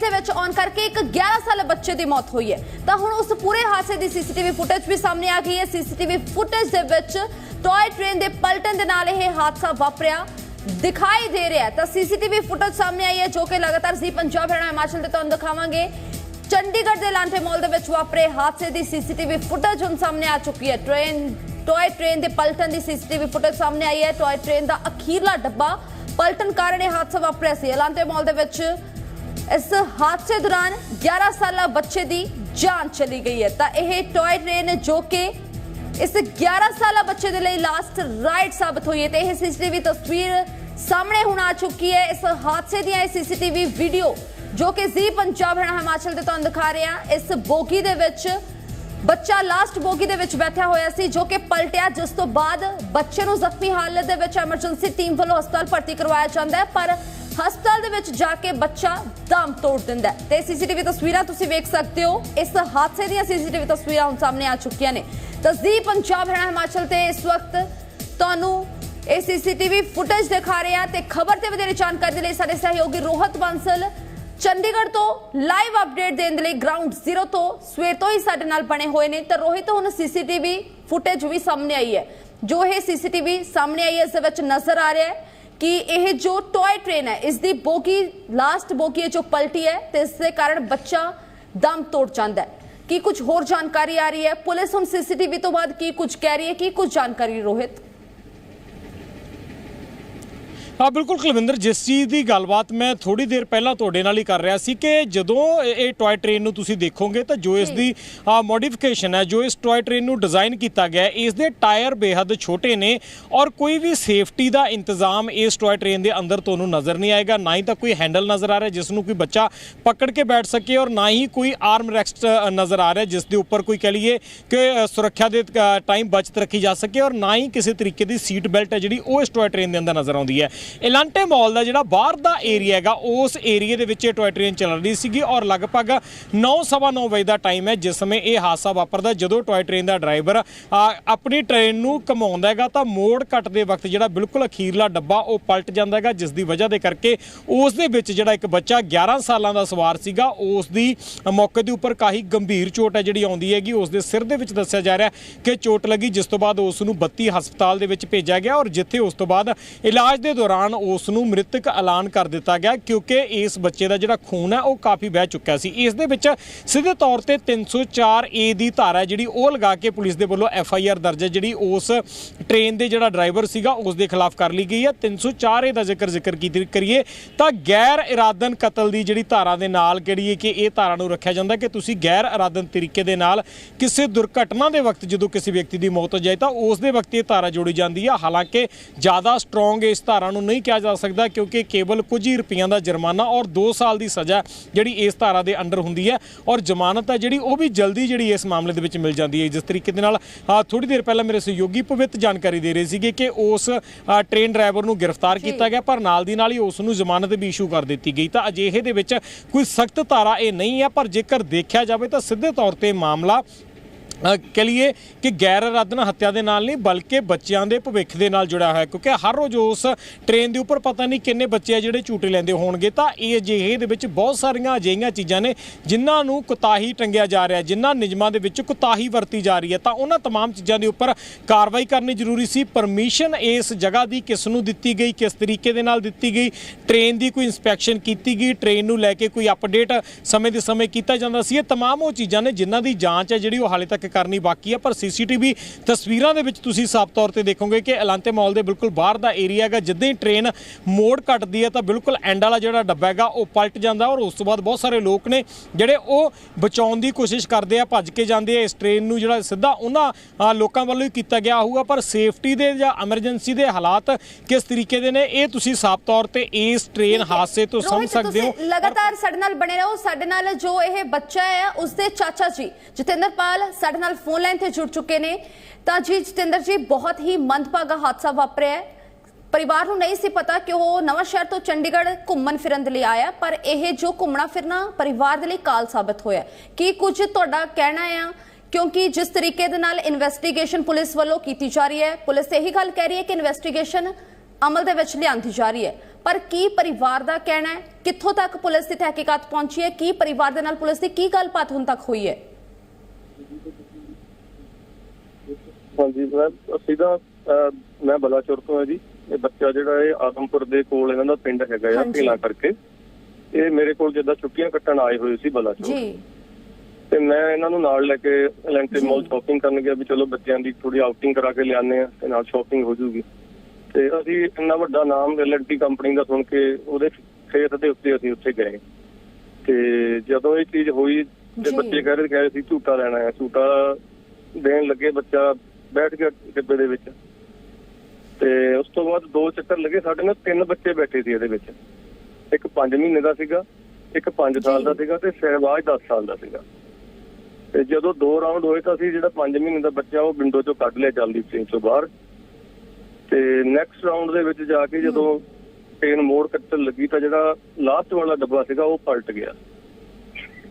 ਦੇ ਵਿੱਚ ਔਨ ਕਰਕੇ ਇੱਕ 11 ਸਾਲਾ ਬੱਚੇ ਦੀ ਮੌਤ ਹੋਈ ਹੈ। ਤਾਂ ਹੁਣ ਉਸ ਪੂਰੇ ਹਾਦਸੇ ਦੀ ਸੀਸੀਟੀਵੀ ਫੁਟੇਜ ਵੀ ਸਾਹਮਣੇ ਆ ਗਈ ਹੈ। ਸੀਸੀਟੀਵੀ ਫੁਟੇਜ ਦੇ ਵਿੱਚ ਟੌਏ ਟ੍ਰੇਨ ਦੇ ਪਲਟਣ ਦੇ ਨਾਲ ਇਹ ਹਾਦਸਾ ਵਾਪਰਿਆ, ਦਿਖਾਈ ਦੇ ਰਿਹਾ ਤਾਂ ਸੀਸੀਟੀਵੀ ਫੁਟੇਜ ਸਾਹਮਣੇ ਆਈ ਹੈ, ਜੋ ਕਿ ਲਗਾਤਾਰ ਜੀ ਪੰਜਾਬ, ਹਰਿਆਣਾ, ਹਿਮਾਚਲ ਤੇ ਤੁਹਾਨੂੰ ਦਿਖਾਵਾਂਗੇ। ਚੰਡੀਗੜ੍ਹ ਦੇ ਲਾਂਟੇ ਮਾਲ ਦੇ ਵਿੱਚ ਵਾਪਰੇ ਹਾਦਸੇ ਦੀ ਸੀਸੀਟੀਵੀ ਫੁਟੇਜ ਹੁਣ ਸਾਹਮਣੇ ਆ ਚੁੱਕੀ ਹੈ। ਟ੍ਰੇਨ, ਟੋਏ ਟ੍ਰੇਨ ਦੇ ਪਲਟਣ ਦੀ ਸੀਸੀਟੀਵੀ ਫੁਟੇਜ ਸਾਹਮਣੇ ਆਈ ਹੈ। ਟੌਏ ਟ੍ਰੇਨ ਦਾ ਅਖੀਰਲਾ ਡੱਬਾ ਪਲਟਣ ਕਾਰਨ ਇਹ ਹਾਦਸਾ ਵਾਪਰਿਆ ਸੀ। ਲਾਂਟੇ ਮਾਲ ਦੇ ਵਿੱਚ ਇਸ ਹਾਦਸੇ ਦੌਰਾਨ 11 ਸਾਲਾ ਬੱਚੇ ਦੀ ਜਾਨ ਚਲੀ ਗਈ ਹੈ। ਤਾਂ ਇਹ ਟੌਏ ਟ੍ਰੇਨ ਜੋ ਕਿ ਇਸ 11 ਸਾਲਾ ਬੱਚੇ ਦੇ ਲਈ ਲਾਸਟ ਰਾਈਡ ਸਾਬਤ ਹੋਈ ਹੈ ਤੇ ਇਹ ਸੀਸੀਟੀਵੀ ਤਸਵੀਰ ਸਾਹਮਣੇ ਹੁਣ ਆ ਚੁੱਕੀ ਹੈ। ਇਸ ਹਾਦਸੇ ਦੀਆਂ ਇਹ ਸੀਸੀਟੀਵੀ ਵੀਡੀਓ ਜੋ ਕਿ ਜ਼ੀ ਪੰਜਾਬ ਹਰਿਆਣਾ ਹਿਮਾਚਲ ਦੇ ਤੁਹਾਨੂੰ ਦਿਖਾ ਰਹੇ ਹਾਂ। ਇਸ ਬੋਗੀ ਦੇ ਵਿੱਚ ਬੱਚਾ ਲਾਸਟ ਬੋਗੀ ਦੇ ਵਿੱਚ ਬੈਠਾ ਹੋਇਆ ਸੀ ਜੋ ਕਿ ਪਲਟਿਆ, ਜਿਸ ਤੋਂ ਬਾਅਦ ਬੱਚੇ ਨੂੰ ਜ਼ਖਮੀ ਹਾਲਤ ਦੇ ਵਿੱਚ ਐਮਰਜੈਂਸੀ ਟੀਮ ਵੱਲੋਂ ਹਸਪਤਾਲ ਭਰਤੀ ਕਰਵਾਇਆ ਜਾਂਦਾ ਹੈ। ਪਰ ਹਸਪਤਾਲ ਦੇ ਵਿੱਚ ਜਾ ਕੇ ਬੱਚਾ ਦਮ ਤੋੜ ਦਿੰਦਾ ਹੈ। ਤੇ ਸੀਸੀਟੀਵੀ ਤਸਵੀਰਾਂ ਤੁਸੀਂ ਵੇਖ ਸਕਦੇ ਹੋ। ਇਸ ਹਾਦਸੇ ਦੀਆਂ ਸੀਸੀਟੀਵੀ ਤਸਵੀਰਾਂ ਹੁਣ ਸਾਹਮਣੇ ਆ ਚੁੱਕੀਆਂ ਨੇ। ਤਸਦੀਕ ਪੰਜਾਬ ਹਰਿਆਣਾ ਹਿਮਾਚਲ ਤੇ ਇਸ ਵਕਤ ਤੁਹਾਨੂੰ ਇਹ ਸੀਸੀਟੀਵੀ ਫੁਟੇਜ ਦਿਖਾ ਰਹੇ ਹਾਂ ਤੇ ਖਬਰ ਤੇ ਵਧੇਰੇ ਜਾਣਕਾਰੀ ਦੇ ਲਈ ਸਾਡੇ ਸਹਿਯੋਗੀ ਰੋਹਤ ਬਾਂਸਲ ਚੰਡੀਗੜ੍ਹ ਤੋਂ ਲਾਈਵ ਅਪਡੇਟ ਦੇਣ ਦੇ ਲਈ ਗਰਾਊਂਡ ਜ਼ੀਰੋ ਤੋਂ ਸਵੇਰ ਤੋਂ ਹੀ ਸਾਡੇ ਨਾਲ ਬਣੇ ਹੋਏ ਨੇ। ਤਾਂ ਰੋਹਿਤ, ਹੁਣ ਸੀਸੀਟੀਵੀ ਫੁਟੇਜ ਵੀ ਸਾਹਮਣੇ ਆਈ ਹੈ। ਜੋ ਇਹ ਸੀਸੀਟੀਵੀ ਸਾਹਮਣੇ ਆਈ ਹੈ, ਇਸ ਵਿੱਚ ਨਜ਼ਰ ਆ ਰਿਹਾ ਹੈ। ਕਿ ਇਹ ਜੋ ਟੋਏ ਟ੍ਰੇਨ ਹੈ ਇਸ ਦੀ ਬੋਗੀ ਲਾਸਟ ਬੋਗੀ ਹੈ ਜੋ ਪਲਟੀ ਹੈ, ਤੇ ਇਸ ਦੇ ਕਾਰਨ ਬੱਚਾ ਦਮ ਤੋੜ ਜਾਂਦਾ ਹੈ। ਕੀ ਕੁਝ ਹੋਰ ਜਾਣਕਾਰੀ ਆ ਰਹੀ ਹੈ? ਪੁਲਿਸ ਹੁਣ ਸੀਸੀਟੀਵੀ ਤੋਂ ਬਾਅਦ ਕੀ ਕੁਝ ਕਹਿ ਰਹੀ ਹੈ? ਕੀ ਕੁਝ ਜਾਣਕਾਰੀ ਰੋਹਿਤ? ਹਾਂ ਬਿਲਕੁਲ ਕੁਲਵਿੰਦਰ ਜਿਸ ਚੀਜ਼ ਦੀ ਗੱਲਬਾਤ ਮੈਂ ਥੋੜੀ ਦੇਰ ਪਹਿਲਾਂ ਤੁਹਾਡੇ ਨਾਲ ਹੀ ਕਰ ਰਿਹਾ ਸੀ ਕਿ ਜਦੋਂ ਇਹ ਟੌਏ ਟ੍ਰੇਨ ਨੂੰ ਤੁਸੀਂ ਦੇਖੋਗੇ ਤਾਂ ਜੋ ਇਸ ਦੀ ਮੋਡੀਫਿਕੇਸ਼ਨ ਹੈ ਜੋ ਇਸ ਟੌਏ ਟ੍ਰੇਨ ਨੂੰ ਡਿਜ਼ਾਈਨ ਕੀਤਾ ਗਿਆ ਇਸ ਦੇ ਟਾਇਰ ਬੇਹੱਦ ਛੋਟੇ ਨੇ ਔਰ ਕੋਈ ਵੀ ਸੇਫਟੀ ਦਾ ਇੰਤਜ਼ਾਮ ਇਸ ਟੌਏ ਟ੍ਰੇਨ ਦੇ ਅੰਦਰ ਤੁਹਾਨੂੰ ਨਜ਼ਰ ਨਹੀਂ ਆਏਗਾ ਨਾ ਹੀ ਤਾਂ ਕੋਈ ਹੈਂਡਲ ਨਜ਼ਰ ਆ ਰਿਹਾ ਜਿਸ ਨੂੰ ਕੋਈ ਬੱਚਾ ਪਕੜ ਕੇ ਬੈਠ ਸਕੇ ਔਰ ਨਾ ਹੀ ਕੋਈ ਆਰਮ ਰੈਸਟ ਨਜ਼ਰ ਆ ਰਿਹਾ ਜਿਸ ਦੇ ਉੱਪਰ ਕੋਈ ਕਹ ਲਈਏ ਕਿ ਸੁਰੱਖਿਆ ਦੇ ਟਾਈਮ ਬਚਤ ਰੱਖੀ ਜਾ ਸਕੇ ਔਰ ਨਾ ਹੀ ਕਿਸੇ ਤਰੀਕੇ ਦੀ ਸੀਟ ਬੈਲਟ ਹੈ ਜਿਹੜੀ ਉਹ ਇਸ ਟੌਏ ਟ੍ਰੇਨ ਦੇ ਅੰਦਰ ਨਜ਼ਰ ਆਉਂਦੀ ਹੈ। ਇਲਾਂਟੇ ਮਾਲ ਦਾ ਜਿਹੜਾ ਬਾਹਰ ਦਾ ਏਰੀਆ ਹੈਗਾ, ਉਸ ਏਰੀਆ ਦੇ ਵਿੱਚ ਇਹ ਟੋਏ ਟ੍ਰੇਨ ਚੱਲ ਰਹੀ ਸੀਗੀ ਔਰ ਲਗਭਗ 9:30 ਵਜੇ ਦਾ ਟਾਈਮ ਹੈ, ਜਿਸ ਸਮੇਂ ਇਹ ਹਾਦਸਾ ਵਾਪਰਦਾ ਜਦੋਂ ਟੋਏ ਟ੍ਰੇਨ ਦਾ ਡਰਾਈਵਰ ਆਪਣੀ ਟ੍ਰੇਨ ਨੂੰ ਘਮਾਉਂਦਾ ਹੈਗਾ ਤਾਂ ਮੋੜ ਕੱਟ ਦੇ ਵਕਤ ਜਿਹੜਾ ਬਿਲਕੁਲ ਅਖੀਰਲਾ ਡੱਬਾ ਉਹ ਪਲਟ ਜਾਂਦਾ ਹੈਗਾ, ਜਿਸ ਦੀ ਵਜ੍ਹਾ ਦੇ ਕਰਕੇ ਉਸ ਦੇ ਵਿੱਚ ਜਿਹੜਾ ਇੱਕ ਬੱਚਾ 11 ਸਾਲਾਂ ਦਾ ਸਵਾਰ ਸੀਗਾ, ਉਸ ਦੀ ਮੌਕੇ ਦੇ ਉੱਪਰ ਕਾਹੀ ਗੰਭੀਰ ਚੋਟ ਹੈ ਜਿਹੜੀ ਆਉਂਦੀ ਹੈਗੀ। ਉਸ ਦੇ ਸਿਰ ਦੇ ਵਿੱਚ ਦੱਸਿਆ ਜਾ ਰਿਹਾ ਕਿ ਚੋਟ ਲੱਗੀ, ਜਿਸ ਤੋਂ ਬਾਅਦ ਉਸ ਨੂੰ 32 ਹਸਪਤਾਲ ਦੇ ਵਿੱਚ ਭੇਜਿਆ ਗਿਆ ਔਰ ਜਿੱਥੇ ਉਸ ਤੋਂ ਬਾਅਦ ਇਲਾਜ ਦੇ ਦੌਰਾਨ ਉਸ ਨੂੰ ਮ੍ਰਿਤਕ ਐਲਾਨ ਕਰ ਦਿੱਤਾ ਗਿਆ ਕਿਉਂਕਿ ਇਸ ਬੱਚੇ ਦਾ ਜਿਹੜਾ ਖੂਨ ਹੈ ਉਹ ਕਾਫੀ ਵਹਿ ਚੁੱਕਿਆ ਸੀ। ਇਸ ਦੇ ਵਿੱਚ ਸਿੱਧੇ ਤੌਰ ਤੇ 304 ਏ ਦੀ ਧਾਰਾ ਜਿਹੜੀ ਉਹ ਲਗਾ ਕੇ ਪੁਲਿਸ ਦੇ ਵੱਲੋਂ ਐਫ ਆਈ ਆਰ ਦਰਜ ਜਿਹੜੀ ਉਸ ਟ੍ਰੇਨ ਦੇ ਜਿਹੜਾ ਡਰਾਈਵਰ ਸੀਗਾ ਉਸ ਦੇ ਖਿਲਾਫ ਕਰ ਲਈ ਗਈ ਹੈ। 304 ਏ ਦਾ ਜ਼ਿਕਰ ਜ਼ਿਕਰ ਕੀਤੀ ਕਰੀਏ ਤਾਂ ਗੈਰ ਇਰਾਦਨ ਕਤਲ ਦੀ ਜਿਹੜੀ ਧਾਰਾ ਦੇ ਨਾਲ ਕਿਹੜੀ ਹੈ ਕਿ ਇਹ ਧਾਰਾ ਨੂੰ ਰੱਖਿਆ ਜਾਂਦਾ ਕਿ ਤੁਸੀਂ ਗੈਰ ਇਰਾਦਨ ਤਰੀਕੇ ਦੇ ਨਾਲ ਕਿਸੇ ਦੁਰਘਟਨਾ ਦੇ ਵਕਤ ਜਦੋਂ ਕਿਸੇ ਵਿਅਕਤੀ ਦੀ ਮੌਤ ਹੋ ਜਾਏ ਤਾਂ ਉਸ ਦੇ ਵਕਤ ਇਹ ਧਾਰਾ ਜੋੜੀ ਜਾਂਦੀ ਹੈ। ਹਾਲਾਂਕਿ ਜ਼ਿਆਦਾ ਸਟਰੋਂਗ ਇਸ ਧਾਰਾ ਨੂੰ ਨਹੀਂ ਕਿਹਾ ਜਾ ਸਕਦਾ ਕਿਉਂਕਿ ਕੇਵਲ ਕੁਝ ਹੀ ਰੁਪਈਆਂ ਦਾ ਜੁਰਮਾਨਾ ਔਰ 2 ਸਾਲ ਦੀ ਸਜ਼ਾ ਜਿਹੜੀ ਇਸ ਧਾਰਾ ਦੇ ਅੰਡਰ ਹੁੰਦੀ ਹੈ ਔਰ ਜ਼ਮਾਨਤ ਹੈ ਜਿਹੜੀ ਉਹ ਵੀ ਜਲਦੀ ਜਿਹੜੀ ਇਸ ਮਾਮਲੇ ਦੇ ਵਿੱਚ ਮਿਲ ਜਾਂਦੀ ਹੈ। ਜਿਸ ਤਰੀਕੇ ਦੇ ਨਾਲ ਥੋੜੀ ਦੇਰ ਪਹਿਲਾਂ ਮੇਰੇ ਸਹਿਯੋਗੀ ਪਵਿੱਤ ਜਾਣਕਾਰੀ ਦੇ ਰਹੇ ਸੀਗੇ ਕਿ ਉਸ ਟ੍ਰੇਨ ਡਰਾਈਵਰ ਨੂੰ ਗ੍ਰਿਫਤਾਰ ਕੀਤਾ ਗਿਆ ਪਰ ਨਾਲ ਦੀ ਨਾਲ ਹੀ ਉਸ ਨੂੰ ਜ਼ਮਾਨਤ ਵੀ ਇਸ਼ੂ ਕਰ ਦਿੱਤੀ ਗਈ। ਤਾਂ ਅਜਿਹੇ ਦੇ ਵਿੱਚ ਕੋਈ ਸਖਤ ਧਾਰਾ ਇਹ ਨਹੀਂ ਹੈ ਪਰ ਜੇਕਰ ਦੇਖਿਆ ਜਾਵੇ ਤਾਂ ਸਿੱਧੇ ਤੌਰ ਤੇ ਮਾਮਲਾ ਕਹਿ ਲਈਏ ਕਿ ਗੈਰ ਇਰਾਦਨ ਹੱਤਿਆ ਦੇ ਨਾਲ ਨਹੀਂ ਬਲਕਿ ਬੱਚਿਆਂ ਦੇ ਭਵਿੱਖ ਦੇ ਨਾਲ ਜੁੜਿਆ ਹੋਇਆ ਹੈ ਕਿਉਂਕਿ ਹਰ ਰੋਜ਼ ਉਸ ਟ੍ਰੇਨ ਦੇ ਉੱਪਰ ਪਤਾ ਨਹੀਂ ਕਿੰਨੇ ਬੱਚੇ ਆ ਜਿਹੜੇ ਝੂਟੇ ਲੈਂਦੇ ਹੋਣਗੇ ਤਾਂ ਇਹ ਅਜਿਹੇ ਦੇ ਵਿੱਚ ਬਹੁਤ ਸਾਰੀਆਂ ਅਜਿਹੀਆਂ ਚੀਜ਼ਾਂ ਨੇ ਜਿਨ੍ਹਾਂ ਨੂੰ ਕੁਤਾਹੀ ਟੰਗਿਆ ਜਾ ਰਿਹਾ ਹੈ ਜਿਨ੍ਹਾਂ ਨਿਯਮਾਂ ਦੇ ਵਿੱਚ ਕੁਤਾਹੀ ਵਰਤੀ ਜਾ ਰਹੀ ਹੈ ਤਾਂ ਉਹਨਾਂ तमाम ਚੀਜ਼ਾਂ ਦੇ ਉੱਪਰ ਕਾਰਵਾਈ ਕਰਨੀ ਜ਼ਰੂਰੀ ਸੀ ਪਰਮਿਸ਼ਨ ਇਸ ਜਗ੍ਹਾ ਦੀ ਕਿਸ ਨੂੰ ਦਿੱਤੀ ਗਈ ਕਿਸ ਤਰੀਕੇ ਦੇ ਨਾਲ ਦਿੱਤੀ ਗਈ ਟ੍ਰੇਨ ਦੀ ਕੋਈ ਇਨਸਪੈਕਸ਼ਨ ਕੀਤੀ ਗਈ ਟ੍ਰੇਨ ਨੂੰ ਲੈ ਕੇ ਕੋਈ ਅਪਡੇਟ ਸਮੇਂ ਦੇ ਸਮੇਂ ਕੀਤਾ ਜਾਂਦਾ ਸੀ ਇਹ तमाम ਉਹ ਚੀਜ਼ਾਂ ਨੇ ਜਿਨ੍ਹਾਂ ਦੀ ਜਾਂਚ ਹੈ ਜਿਹੜੀ ਉਹ ਹਾਲੇ ਤੱਕ ਕਰਨੀ ਬਾਕੀ ਹੈ ਪਰ ਸੀਸੀਟੀਵੀ ਤਸਵੀਰਾਂ ਦੇ ਵਿੱਚ ਤੁਸੀਂ ਸਾਫ਼ ਤੌਰ ਤੇ ਦੇਖੋਗੇ ਕਿ ਐਲਾਂਟੇ ਮਾਲ ਦੇ ਬਿਲਕੁਲ ਬਾਹਰ ਦਾ ਏਰੀਆ ਹੈਗਾ। ਜਿੱਦਾਂ ਹੀ ਟ੍ਰੇਨ ਮੋੜ ਕੱਟਦੀ ਹੈ ਤਾਂ ਬਿਲਕੁਲ ਐਂਡ ਵਾਲਾ ਜਿਹੜਾ ਡੱਬਾ ਹੈਗਾ ਉਹ ਪਲਟ ਜਾਂਦਾ ਔਰ ਉਸ ਤੋਂ ਬਾਅਦ ਬਹੁਤ ਸਾਰੇ ਲੋਕ ਨੇ ਜਿਹੜੇ ਉਹ ਬਚਾਉਣ ਦੀ ਕੋਸ਼ਿਸ਼ ਕਰਦੇ ਆ ਭੱਜ ਕੇ ਜਾਂਦੇ ਆ। ਇਸ ਟ੍ਰੇਨ ਨੂੰ ਜਿਹੜਾ ਸਿੱਧਾ ਉਹਨਾਂ ਲੋਕਾਂ ਵੱਲੋਂ ਹੀ ਕੀਤਾ ਗਿਆ ਹੋਊਗਾ ਪਰ ਸੇਫਟੀ ਦੇ ਜਾਂ ਐਮਰਜੈਂਸੀ ਦੇ ਹਾਲਾਤ ਕਿਸ ਤਰੀਕੇ ਦੇ ਨੇ ਇਹ ਤੁਸੀਂ ਸਾਫ਼ ਤੌਰ ਤੇ ਇਸ ਟ੍ਰੇਨ ਹਾਦਸੇ ਤੋਂ ਸਮਝ ਸਕਦੇ ਹੋ। ਲਗਾਤਾਰ ਸਾਡੇ ਨਾਲ ਬਣੇ ਰਹੋ। ਸਾਡੇ ਨਾਲ ਜੋ ਇਹ ਬੱਚਾ ਹੈ ਉਸਦੇ ਚਾਚਾ ਜੀ ਜਤਿੰਦਰਪਾਲ ਸਾਡੇ ਨਾਲ ਫੋਨ ਲਾਈਨ ਤੇ ਜੁੜ ਚੁੱਕੇ ਨੇ। ਤਾਂ ਜੀ ਜਤਿੰਦਰ ਜੀ, ਬਹੁਤ ਹੀ ਮੰਦਭਾਗਾ ਹਾਦਸਾ ਵਾਪਰਿਆ ਹੈ। ਪਰਿਵਾਰ ਨੂੰ ਨਹੀਂ ਸੀ ਪਤਾ ਕਿ ਉਹ ਨਵਾਂ ਸ਼ਹਿਰ ਤੋਂ ਚੰਡੀਗੜ੍ਹ ਘੁੰਮਣ ਫਿਰਨ ਦੇ ਲਈ ਆਇਆ ਪਰ ਇਹ ਜੋ ਘੁੰਮਣਾ ਫਿਰਨਾ ਪਰਿਵਾਰ ਦੇ ਲਈ ਕਾਲ ਸਾਬਤ ਹੋਇਆ ਕੀ ਕੁਝ ਤੁਹਾਡਾ ਕਹਿਣਾ ਆ? ਕਿਉਂਕਿ ਜਿਸ ਤਰੀਕੇ ਦੇ ਨਾਲ ਇਨਵੈਸਟੀਗੇਸ਼ਨ ਪੁਲਿਸ ਵੱਲੋਂ ਕੀਤੀ ਜਾ ਰਹੀ ਹੈ, ਪੁਲਿਸ ਇਹੀ ਗੱਲ ਕਹਿ ਰਹੀ ਹੈ ਕਿ ਇਨਵੈਸਟੀਗੇਸ਼ਨ ਅਮਲ ਦੇ ਵਿੱਚ ਲਿਆਂਦੀ ਜਾ ਰਹੀ ਹੈ। ਪਰ ਕੀ ਪਰਿਵਾਰ ਦਾ ਕਹਿਣਾ ਹੈ? ਕਿੱਥੋਂ ਤੱਕ ਪੁਲਿਸ ਦੀ ਤਹਿਕੀਕਾਤ ਪਹੁੰਚੀ ਹੈ? ਕੀ ਪਰਿਵਾਰ ਦੇ ਨਾਲ ਪੁਲਿਸ ਦੀ ਕੀ ਗੱਲਬਾਤ ਹੁਣ ਤੱਕ ਹੋਈ ਹੈ? ਹਾਂਜੀ ਮੈਂ ਅਹ, ਮੈਂ ਬਲਾਚੌਰ ਤੋਂ ਹਾਂ ਜੀ। ਇਹ ਬੱਚਾ ਜਿਹੜਾ ਇਹ ਆਦਮਪੁਰ ਦੇ ਕੋਲ ਇਹਨਾਂ ਦਾ ਪਿੰਡ ਹੈਗਾ ਆ। ਢੀਲਾ ਕਰਕੇ। ਇਹ ਮੇਰੇ ਕੋਲ ਜਿੱਦਾਂ ਛੁੱਟੀਆਂ ਕੱਟਣ ਆਏ ਹੋਏ ਸੀ ਬਲਾਚੌਰ। ਜੀ। ਤੇ ਮੈਂ ਇਹਨਾਂ ਨੂੰ ਨਾਲ ਲੈ ਕੇ ਲੈਂਟੇ। ਮਾਲ ਸ਼ਾਪਿੰਗ ਕਰਨ ਗਿਆ ਵੀ ਚਲੋ ਬੱਚਿਆਂ ਦੀ ਥੋੜੀ ਆਊਟਿੰਗ ਕਰਾ ਕੇ ਲਿਆਨੇ ਆ ਤੇ ਨਾਲ ਸ਼ਾਪਿੰਗ ਹੋ ਜੂਗੀ। ਤੇ ਅਸੀਂ ਇੰਨਾ ਵੱਡਾ ਨਾਮ ਐਲਐਨਟੀ ਕੰਪਨੀ ਦਾ ਸੁਣ ਕੇ ਉਹਦੇ ਫੇਸ ਦੇ ਉੱਤੇ ਅਸੀਂ ਉੱਥੇ ਗਏ। ਤੇ ਜਦੋਂ ਇਹ ਚੀਜ਼ ਹੋਈ ਤੇ। ਬੱਚੇ ਕਹਿ ਰਹੇ ਕਹਿ ਰਹੇ ਸੀ ਝੂਟਾ ਲੈਣਾ ਹੈ। ਝੂਟਾ ਦੇਣ ਲੱਗੇ ਬੱਚਾ ਬੈਠ ਗਿਆ ਡੱਬੇ ਦੇ ਵਿੱਚ। ਤੇ ਉਸ ਤੋਂ ਬਾਅਦ ਦੋ ਚੱਕਰ ਲੱਗੇ ਸਾਡੇ ਨਾਲ ਤਿੰਨ ਬੱਚੇ ਬੈਠੇ ਸੀ ਇਹਦੇ ਵਿੱਚ। ਇੱਕ 5 ਮਹੀਨੇ ਦਾ ਸੀਗਾ ਇੱਕ 5 ਸਾਲ। ਦਾ ਸੀਗਾ ਤੇ ਸ਼ਹਿਬਾਜ਼ 10 ਸਾਲ ਦਾ ਸੀਗਾ। ਤੇ ਜਦੋਂ ਦੋ ਰਾਉਂਡ ਹੋਏ ਤਾਂ ਅਸੀਂ ਜਿਹੜਾ 5 ਮਹੀਨੇ ਦਾ ਬੱਚਾ ਉਹ ਵਿੰਡੋ ਚੋਂ ਕੱਢ ਲਿਆ ਜਲਦੀ ਟ੍ਰੇਨ ਚੋਂ ਬਾਹਰ। ਤੇ ਨੈਕਸਟ ਰਾਉਂਡ ਦੇ ਵਿੱਚ ਜਾ ਕੇ ਜਦੋਂ ਟ੍ਰੇਨ ਮੋੜ ਕੱਟਣ ਲੱਗੀ ਤਾਂ ਜਿਹੜਾ ਲਾਸਟ ਵਾਲਾ ਡੱਬਾ ਸੀਗਾ ਉਹ ਪਲਟ ਗਿਆ।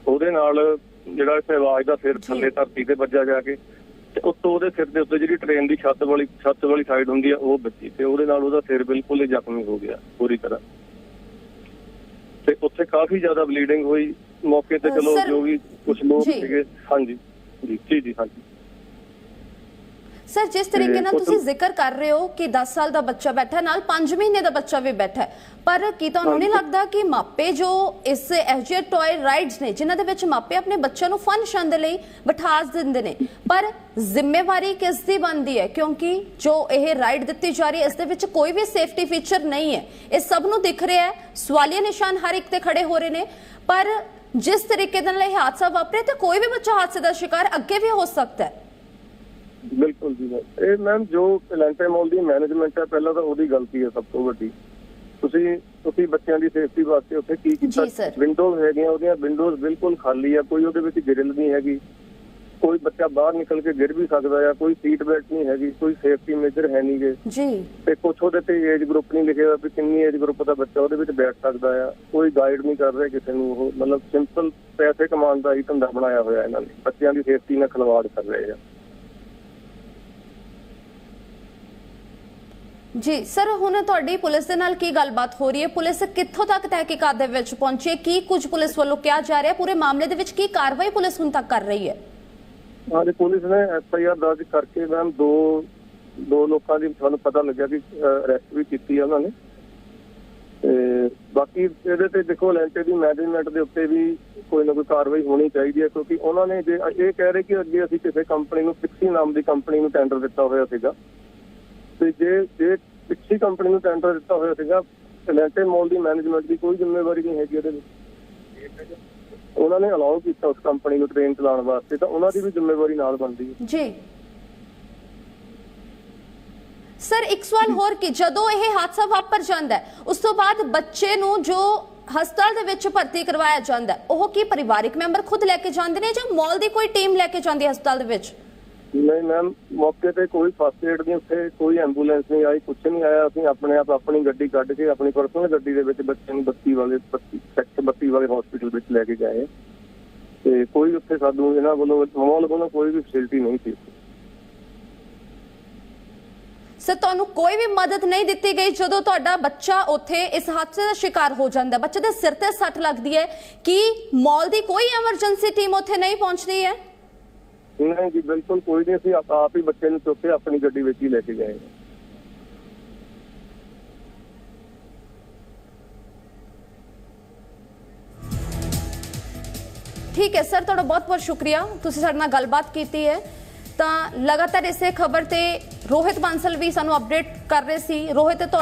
ਉਹਦੇ ਨਾਲ ਜਿਹੜਾ ਸ਼ਹਿਬਾਜ਼ ਦਾ ਸਿਰ। ਥੱਲੇ ਧਰਤੀ ਤੇ ਵੱਜਾ ਜਾ ਕੇ। ਤੇ ਉੱਤੋਂ ਉਹਦੇ ਸਿਰ ਦੇ ਉੱਤੇ ਜਿਹੜੀ ਟ੍ਰੇਨ ਦੀ ਛੱਤ ਵਾਲੀ ਛੱਤ ਵਾਲੀ ਸਾਈਡ ਹੁੰਦੀ ਆ ਉਹ ਵੱਜੀ ਤੇ ਉਹਦੇ ਨਾਲ ਉਹਦਾ ਸਿਰ ਬਿਲਕੁਲ ਹੀ ਜ਼ਖਮੀ ਹੋ ਗਿਆ ਪੂਰੀ ਤਰ੍ਹਾਂ। ਤੇ ਉੱਥੇ ਕਾਫੀ ਜ਼ਿਆਦਾ ਬਲੀਡਿੰਗ ਹੋਈ। ਮੌਕੇ ਤੇ ਚਲੋ ਜੋ ਵੀ ਕੁਝ ਲੋਕ। ਸੀਗੇ ਹਾਂਜੀ। ਜੀ ਜੀ ਜੀ ਹਾਂਜੀ। ਸਰ ਜਿਸ ਤਰੀਕੇ ਨਾਲ ਤੁਸੀਂ ਜ਼ਿਕਰ ਕਰ ਰਹੇ ਹੋ ਕਿ 10 ਸਾਲ ਦਾ ਬੱਚਾ ਬੈਠਾ ਨਾਲ 5 ਮਹੀਨੇ ਦਾ ਬੱਚਾ ਵੀ ਬੈਠਾ। ਪਰ ਕੀ ਤੁਹਾਨੂੰ ਨਹੀਂ। ਲੱਗਦਾ ਕਿ ਮਾਪੇ ਜੋ ਇਸ ਐਜੇ ਟੌਏ ਰਾਈਡਸ ਨੇ ਜਿਨ੍ਹਾਂ ਦੇ ਵਿੱਚ ਮਾਪੇ ਆਪਣੇ ਬੱਚਿਆਂ ਨੂੰ ਫਨ ਸ਼ਨ ਦੇ ਲਈ ਬਿਠਾ ਦਿੰਦੇ ਨੇ ਪਰ ਜ਼ਿੰਮੇਵਾਰੀ ਕਿਸ ਦੀ ਬਣਦੀ ਹੈ ਕਿਉਂਕਿ ਜੋ ਇਹ ਰਾਈਡ ਦਿੱਤੀ ਜਾ ਰਹੀ ਹੈ ਇਸ ਦੇ ਵਿੱਚ ਕੋਈ ਵੀ ਸੇਫਟੀ ਫੀਚਰ ਨਹੀਂ ਹੈ ਇਹ ਸਭ ਨੂੰ ਦਿਖ ਰਿਹਾ ਹੈ ਸਵਾਲੀਆ ਨਿਸ਼ਾਨ ਹਰ ਇੱਕ ਤੇ ਖੜੇ ਹੋ ਰਹੇ ਨੇ ਪਰ ਜਿਸ ਤਰੀਕੇ ਦੇ ਨਾਲ ਇਹ ਹਾਦਸਾ ਵਾਪਰਿਆ ਤੇ ਕੋਈ ਵੀ ਬੱਚਾ ਹਾਦਸੇ ਦਾ ਸ਼ਿਕਾਰ ਅੱਗੇ ਵੀ ਹੋ ਸਕਦਾ ਹੈ ਬਿਲਕੁਲ ਜੀ। ਇਹ ਮੈਮ ਜੋ ਲੈਂਟੇ ਮਾਲ ਦੀ ਮੈਨੇਜਮੈਂਟ ਹੈ ਪਹਿਲਾਂ ਤਾਂ ਉਹਦੀ ਗਲਤੀ ਹੈ ਸਭ ਤੋਂ ਵੱਡੀ। ਤੁਸੀਂ ਤੁਸੀਂ ਬੱਚਿਆਂ ਦੀ ਸੇਫਟੀ ਵਾਸਤੇ ਉੱਥੇ ਕੀ ਕੀਤਾ। ਵਿੰਡੋਜ਼ ਹੈਗੀਆਂ ਉਹਦੀਆਂ ਵਿੰਡੋਜ਼ ਬਿਲਕੁਲ ਖਾਲੀ ਆ ਕੋਈ ਉਹਦੇ ਵਿੱਚ ਗ੍ਰਿਲ ਨਹੀਂ ਹੈਗੀ। ਕੋਈ ਬੱਚਾ ਬਾਹਰ ਨਿਕਲ ਕੇ ਗਿਰ ਵੀ ਸਕਦਾ ਆ ਕੋਈ ਸੀਟ ਬੈਲਟ ਨਹੀਂ ਹੈਗੀ ਕੋਈ ਸੇਫਟੀ ਮੇਜਰ ਹੈ ਨਹੀਂਗੇ ਜੀ। ਤੇ ਕੁਛ ਉਹਦੇ ਤੇ ਏਜ ਗਰੁੱਪ ਨਹੀਂ ਲਿਖਿਆ ਵੀ ਕਿੰਨੀ ਏਜ ਗਰੁੱਪ ਦਾ ਬੱਚਾ ਉਹਦੇ ਵਿੱਚ ਬੈਠ ਸਕਦਾ ਆ। ਕੋਈ ਗਾਈਡ ਨਹੀਂ ਕਰ ਰਿਹਾ ਕਿਸੇ ਨੂੰ ਉਹ। ਮਤਲਬ ਸਿੰਪਲ ਪੈਸੇ ਕਮਾਉਣ ਦਾ ਹੀ ਧੰਦਾ ਬਣਾਇਆ ਹੋਇਆ ਇਹਨਾਂ ਨੇ। ਬੱਚਿਆਂ ਦੀ ਸੇਫਟੀ ਨਾਲ ਖਿਲਵਾੜ ਕਰ ਰਹੇ ਆ। ਜੀ, ਸਰ, ਹੁਣ ਤੁਹਾਡੀ ਪੁਲਿਸ ਦੇ ਨਾਲ ਕੀ ਗੱਲਬਾਤ ਹੋ ਰਹੀ ਹੈ? ਪੁਲਿਸ ਕਿੱਥੋਂ ਤੱਕ ਤਹਿਕੀਕਾਤ ਦੇ ਵਿੱਚ ਪਹੁੰਚੀ ਕੀ ਕੁਝ ਪੁਲਿਸ ਵੱਲੋਂ ਕਿਹਾ ਜਾ ਰਿਹਾ ਪੂਰੇ ਮਾਮਲੇ ਦੇ ਵਿੱਚ ਕੀ ਕਾਰਵਾਈ ਪੁਲਿਸ ਹੁਣ ਤੱਕ ਕਰ ਰਹੀ ਹੈ? ਹਾਂ ਪੁਲਿਸ ਨੇ ਐਫ ਦਰਜ ਕਰਕੇ ਮੈਮ, ਦੋ ਦੋ ਲੋਕਾਂ ਦੀ ਤੁਹਾਨੂੰ ਪਤਾ ਲੱਗਿਆ ਕਿ ਅਰੈਸਟ ਵੀ ਕੀਤੀ ਆ ਉਹਨਾਂ ਨੇ। ਤੇ ਬਾਕੀ ਇਹਦੇ ਤੇ ਦੇਖੋ, ਲੈਂਟੇ ਦੀ ਮੈਨੇਜਮੈਂਟ ਦੇ ਉੱਤੇ ਵੀ ਕੋਈ ਨਾ ਕੋਈ ਕਾਰਵਾਈ ਹੋਣੀ ਚਾਹੀਦੀ ਹੈ, ਕਿਉਂਕਿ ਉਹਨਾਂ ਨੇ ਜੇ ਇਹ ਕਹਿ ਰਹੇ ਕਿ ਅੱਗੇ ਅਸੀਂ ਕਿਸੇ ਕੰਪਨੀ ਨੂੰ ਫਿਕਸੀ ਨਾਮ ਦੀ ਕੰਪਨੀ ਨੂੰ ਟੈਂਡਰ ਦਿੱਤਾ ਹੋਇਆ ਸੀਗਾ ਤੇ ਜੇ ਜੇ ਫਿਕਸੀ ਕੰਪਨੀ ਨੂੰ ਟੈਂਡਰ ਦਿੱਤਾ ਹੋਇਆ ਸੀਗਾ ਲੈਂਟੇ ਮਾਲ ਦੀ ਮੈਨੇਜਮੈਂਟ ਦੀ ਕੋਈ ਜ਼ਿੰਮੇਵਾਰੀ ਨਹੀਂ ਹੈਗੀ ਉਹਦੇ ਵਿੱਚ। ਉਹਨਾਂ ਨੇ ਅਲਾਉ ਕੀਤਾ ਉਸ ਕੰਪਨੀ ਨੂੰ ਟ੍ਰੇਨ ਚਲਾਉਣ ਵਾਸਤੇ, ਤਾਂ ਉਹਨਾਂ ਦੀ ਵੀ ਜ਼ਿੰਮੇਵਾਰੀ ਨਾਲ ਬਣਦੀ ਹੈ। ਜੀ। ਸਰ, ਇੱਕ ਸਵਾਲ ਹੋਰ ਕਿ, ਜਦੋਂ ਇਹ ਹਾਦਸਾ ਵਾਪਰ ਜਾਂਦਾ ਹੈ, ਉਸ ਤੋਂ ਬਾਅਦ ਬੱਚੇ ਨੂੰ ਜੋ ਹਸਪਤਾਲ ਦੇ ਵਿੱਚ ਭਰਤੀ ਕਰਵਾਇਆ ਜਾਂਦਾ ਉਹ ਕੀ ਪਰਿਵਾਰਿਕ ਮੈਂਬਰ ਖੁਦ ਲੈ ਕੇ ਜਾਂਦੇ ਨੇ ਜਾਂ ਮਾਲ ਦੀ ਕੋਈ ਟੀਮ ਲੈ ਕੇ ਜਾਂਦੀ ਹੈ ਹਸਪਤਾਲ ਦੇ ਵਿੱਚ? ਨਹੀਂ ਮੈਮ ਮੌਕੇ ਤੇ ਕੋਈ ਫਸਟ ਏਡ ਨਹੀਂ, ਉੱਥੇ ਕੋਈ ਐਂਬੂਲੈਂਸ ਨਹੀਂ ਆਈ, ਕੁਛ ਨਹੀਂ ਆਇਆ। ਅਸੀਂ ਆਪਣੇ ਆਪ ਆਪਣੀ ਗੱਡੀ ਕੱਢ ਕੇ, ਆਪਣੀ ਪਰਸਨਲ ਗੱਡੀ ਦੇ ਵਿੱਚ ਬੱਚੇ ਨੂੰ ਬੱਤੀ ਵਾਲੇ ਸੈਕਟਰ ਬੱਤੀ ਵਾਲੇ ਹਸਪੀਟਲ ਵਿੱਚ ਲੈ ਕੇ ਗਏ। ਤੇ ਕੋਈ ਉੱਥੇ ਸਾਨੂੰ ਇਹਨਾਂ ਵੱਲੋਂ, ਮਾਹੌਲ ਵੱਲੋਂ ਕੋਈ ਵੀ ਫੈਸਿਲਿਟੀ ਨਹੀਂ ਸੀ। ਸਰ ਤੁਹਾਨੂੰ ਕੋਈ ਵੀ ਮਦਦ ਨਹੀਂ ਦਿੱਤੀ ਗਈ ਜਦੋਂ ਤੁਹਾਡਾ ਬੱਚਾ ਉੱਥੇ ਇਸ ਹਾਦਸੇ ਦਾ ਸ਼ਿਕਾਰ ਹੋ ਜਾਂਦਾ। ਬੱਚੇ ਦੇ ਸਿਰ ਤੇ ਸੱਟ ਲੱਗਦੀ ਹੈ ਕਿ ਮਾਲ ਦੀ ਕੋਈ ਐਮਰਜੈਂਸੀ ਟੀਮ ਉੱਥੇ ਨਹੀਂ ਪਹੁੰਚਦੀ ਹੈ? ਨਹੀਂ ਜੀ, ਬਿਲਕੁਲ ਕੋਈ ਨਹੀਂ, ਅਸੀਂ ਆਪ ਹੀ ਬੱਚੇ ਨੂੰ ਚੁੱਕ ਕੇ ਆਪਣੀ ਗੱਡੀ ਵਿੱਚ ਹੀ ਲੈ ਕੇ ਗਏ ਠੀਕ ਹੈ, ਸਰ, ਤੁਹਾਡਾ ਬਹੁਤ ਬਹੁਤ ਸ਼ੁਕਰੀਆ। ਤੁਸੀਂ ਸਾਡੇ ਨਾਲ ਗੱਲਬਾਤ ਕੀਤੀ ਹੈ। ਤਾਂ ਲਗਾਤਾਰ ਇਸੇ ਖਬਰ ਤੇ ਰੋਹਿਤ ਬਾਂਸਲ ਵੀ ਸਾਨੂੰ ਅਪਡੇਟ ਕਰ ਰਹੇ ਸੀ। ਰੋਹਿਤ, ਤੁਹਾਡਾ